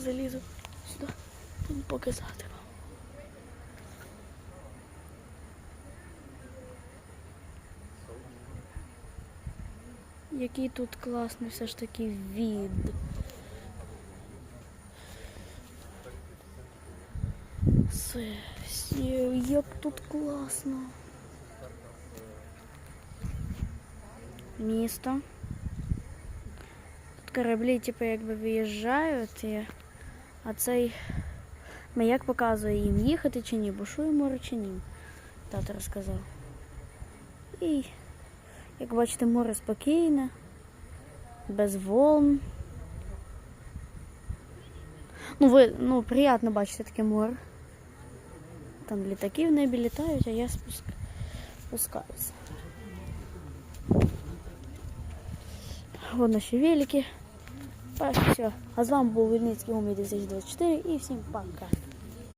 залізу сюди, щоб показати вам. Який тут класний все ж таки від. Все, все, як тут класно. Місто. Тут кораблі, типу, якби виїжджають, і... а цей маяк показує їм їхати чи ні, бушує море чи ні. Тато розказав. І, як бачите, море спокійне, без волн. Ну, ви, ну, приємно бачити таке море. Там літаки в небі літають, а я спуск... спускаюся. Вон наші велики. Так, все. А з вами був Вільницький Умій 2024 і всім пока.